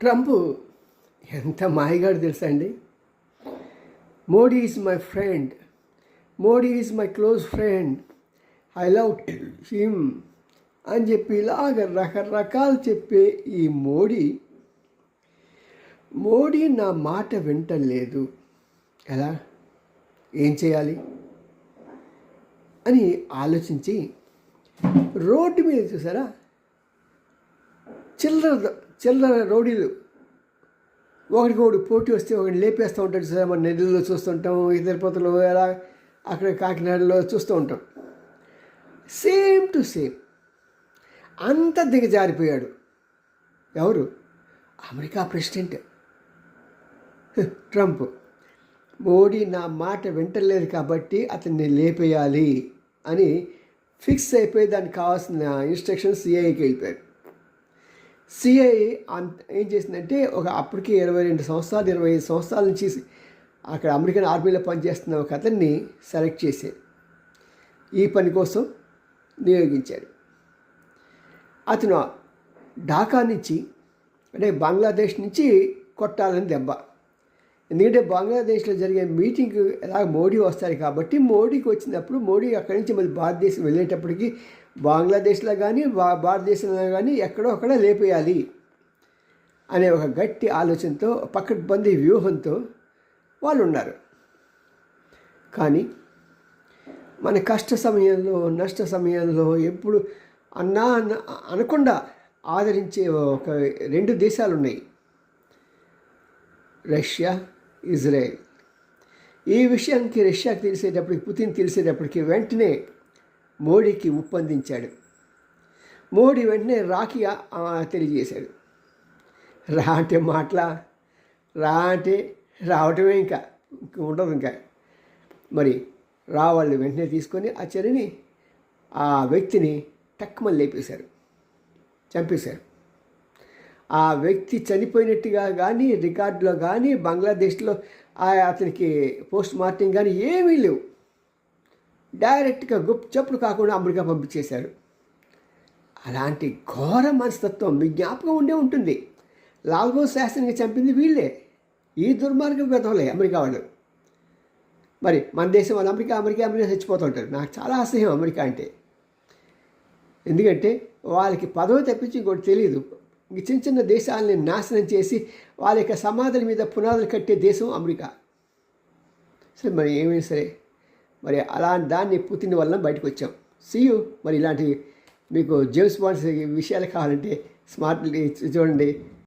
Trump ఎంత మాయగాడు తెలుసా అండి? Modi is my friend Modi is my close friend I love him అని చెప్పి ఇలాగ రకరకాలు చెప్పే ఈ మోడీ. మోడీ నా మాట వింటలేదు ఎలా? ఏం చేయాలి? అని ఆలోచించి రోడ్డు మీద చూసారా? చిల్లర చిల్లర రౌడీలు. ఒకరికి ఒకటి పోటీ వస్తే ఒకటి లేపేస్తూ ఉంటాడు సార్ మన నెల్లూరులో చూస్తుంటాం ఇతరపతులు ఎలా అక్కడ కాకినాడలో చూస్తూ ఉంటాం. సేమ్ టు సేమ్ అంత దిగజారిపోయాడు. ఎవరు? America president. ట్రంప్. మోడీ నా మాట వింటలేదు కాబట్టి అతన్ని లేపేయాలి అని ఫిక్స్ అయిపోయి దానికి కావాల్సిన ఇన్స్ట్రక్షన్స్ సిఐకి వెళ్ళిపోయారు సిఐఏ అంత ఏం చేసిందంటే ఒక అప్పటికి ఇరవై రెండు సంవత్సరాలు ఇరవై ఐదు సంవత్సరాల నుంచి అక్కడ అమెరికన్ ఆర్మీలో పనిచేస్తున్న ఒక అతన్ని సెలెక్ట్ చేశారు. ఈ పని కోసం నియోగించారు. అతను ఢాకా నుంచి అంటే బంగ్లాదేశ్ నుంచి కొట్టాలని దెబ్బ. ఎందుకంటే బంగ్లాదేశ్లో జరిగే మీటింగ్ ఎలా మోడీ వస్తారు కాబట్టి మోడీకి వచ్చినప్పుడు మోడీ అక్కడి నుంచి మళ్ళీ భారతదేశం వెళ్ళేటప్పటికి బంగ్లాదేశ్లో కానీ భారతదేశంలో కానీ ఎక్కడో అక్కడ లేపేయాలి అనే ఒక గట్టి ఆలోచనతో పక్కడ్బందీ వ్యూహంతో వాళ్ళు ఉన్నారు కానీ మన కష్ట సమయంలో నష్ట సమయంలో ఎప్పుడు అన్నా అన్న అనకుండా ఆదరించే ఒక రెండు దేశాలు ఉన్నాయి రష్యా ఇజ్రాయెల్. ఈ విషయానికి రష్యాకి తెలిసేటప్పటికి పుతిన్ తెలిసేటప్పటికి వెంటనే మోడీకి ఉప్పందించాడు మోడీ వెంటనే రాఖీ తెలియజేశాడు. రా అంటే మాటల? రా అంటే రావటమే ఇంకా ఉండదు ఇంకా. మరి రావాళ్ళు వెంటనే తీసుకొని ఆ చర్యని ఆ వ్యక్తిని టక్కుమని లేపేశారు. చంపేశారు. ఆ వ్యక్తి చనిపోయినట్టుగా కానీ రికార్డులో కానీ బంగ్లాదేశ్లో అతనికి పోస్ట్ మార్టం కానీ ఏమీ లేవు. డైరెక్ట్గా గుప్చప్పుడు కాకుండా అమెరికా పంపించేశారు. అలాంటి ఘోర మనస్తత్వం మీ జ్ఞాపకం ఉండే ఉంటుంది. లాల్గో శాస్త్రిని చంపింది వీళ్ళే. ఈ దుర్మార్గం పెదవలే అమెరికా వాళ్ళు. మరి మన దేశం వాళ్ళు అమెరికా అమెరికా అమెరికా చచ్చిపోతుంటారు నాకు చాలా అసహ్యం అమెరికా అంటే. ఎందుకంటే వాళ్ళకి పదవి తప్పించి ఇంకోటి తెలియదు చిన్న చిన్న దేశాలని నాశనం చేసి వాళ్ళ యొక్క సమాధుల మీద పునాదులు కట్టే దేశం అమెరికా. సరే మరి ఏమైనా సరే మరి అలా దాన్ని పుతిన్ వల్ల బయటకు వచ్చాం. సీయు మరి ఇలాంటి మీకు జేమ్స్ బాండ్స్ విషయాలు కావాలంటే స్మార్ట్ చూడండి.